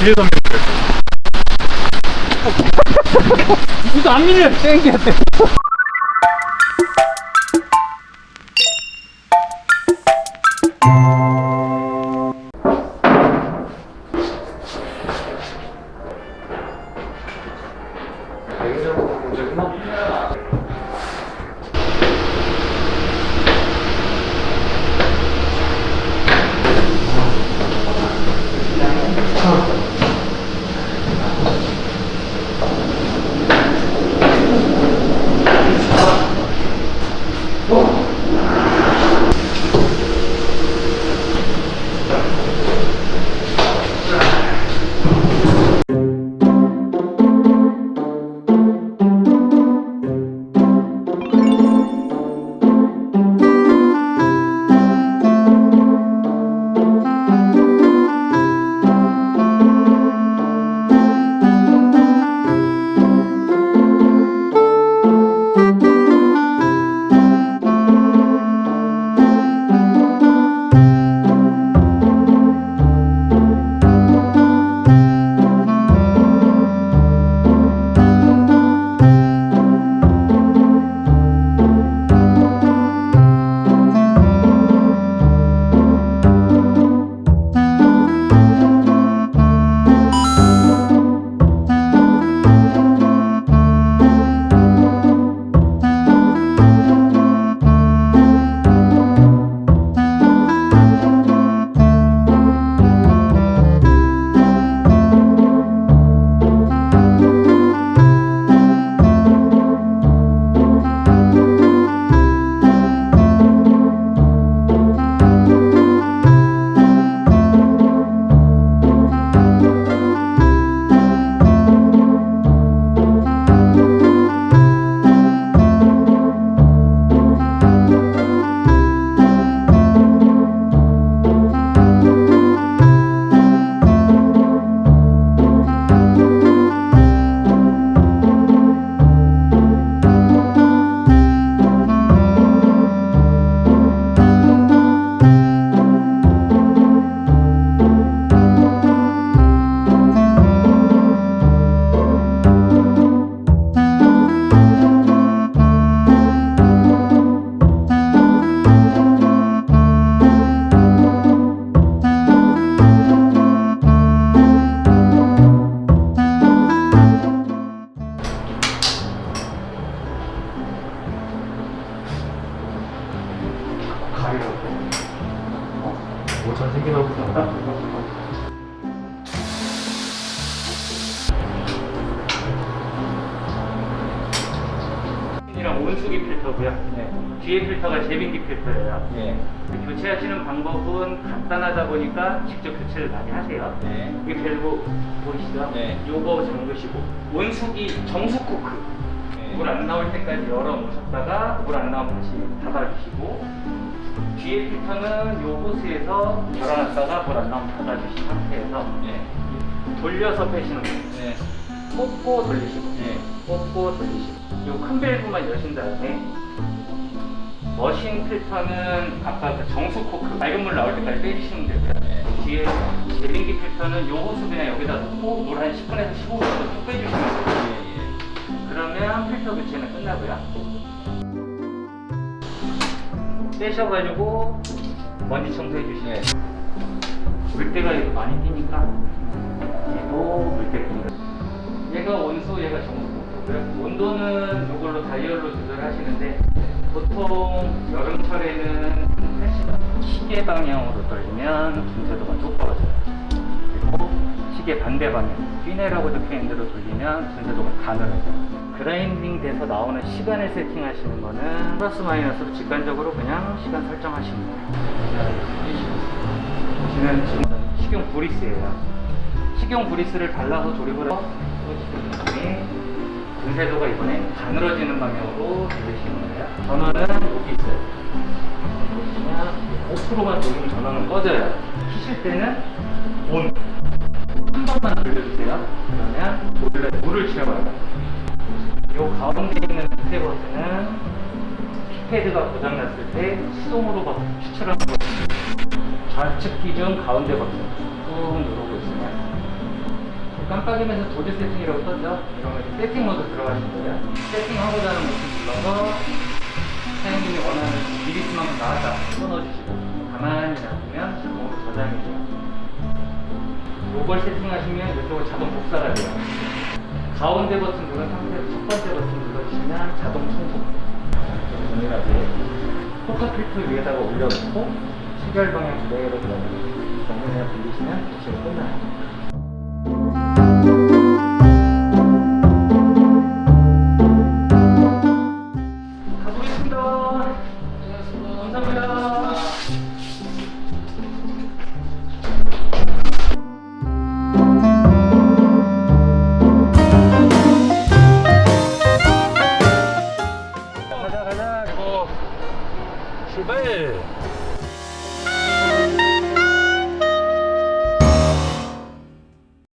뒤에서 이거 안 밀려. 땡겨 잘생기나 보다. 이랑 온수기 필터고요. 네. 뒤에 필터가 제빙기 필터예요. 예. 교체하시는 방법은 간단하다 보니까 직접 교체를 많이 하세요. 네. 이게 밸브 보이시죠? 네. 요거 잠그시고 온수기 정수 코크 네. 물 안 나올 때까지 열어 놓으셨다가 물 안 나오면 다시 닫아주시고 뒤에 필터는 요 호스에서 열어놨다가 물 안 나오면 닫아주신 상태에서 네. 돌려서 빼시는 거예요. 네. 꽂고 돌리시고 네. 꽂고 돌리시고 요 큰 밸브만 여신 다음에 머신 필터는 아까 그 정수 코크 맑은 물 나올 때까지 빼주시면 되고요 네. 뒤에 제빙기 필터는 요 호스 그냥 여기다 놓고 물 한 10분에서 15분 정도 쭉 빼주시면 돼요 예. 그러면 필터 교체는 끝나고요 떼셔가지고 먼지 청소해 주시면 네. 물때가 이거 많이 끼니까 얘도 물때 낍니다. 얘가 온수, 얘가 정수. 온도는 이걸로 다이얼로 조절하시는데 보통 여름철에는 80 시계 방향으로 돌리면 분쇄도가 쭉 떨어져요. 그리고 시계 반대 방향, 휘내라고 적혀 있는 대로 돌리면 분쇄도가 가늘어져요. 그라인딩 돼서 나오는 시간을 세팅하시는 거는 플러스 마이너스로 직관적으로 그냥 시간 설정하시면 돼요. 지금 식용 브리스예요. 식용 브리스를 발라서 조립을 해서 분쇄도가 이번에 가늘어지는 방향으로 돌리시는 거예요. 전원은 여기 있어요. 보시면 5%만 돌리면 전원은 꺼져요. 키실 때는 온. 한 번만 돌려주세요. 그러면 물을 채워요. 요 가운데 있는 밑에 버튼은 패드가 고장났을 때 시동으로 막 추출하는 거 좌측 기준 가운데 버튼 꾹 누르고 있으면 깜빡이면서 도드 세팅이라고 떠죠? 이러면 세팅 모드 들어가시는 거예요. 세팅하고자 하는 버튼 눌러서 사장님이 원하는 미리수만큼 나왔다 끊어주시고 가만히 놔두면 자동으로 저장이 돼요. 요걸 세팅하시면 이쪽으로 자동 복사가 돼요. 가운데 버튼 누른 상태에서 첫 번째 버튼 눌러주시면 자동 청소. 동일하게 포카 필터 위에다가 올려놓고 시결 방향 그대로 들어가고 정면에 돌리시면 교체가 끝나요. Aê!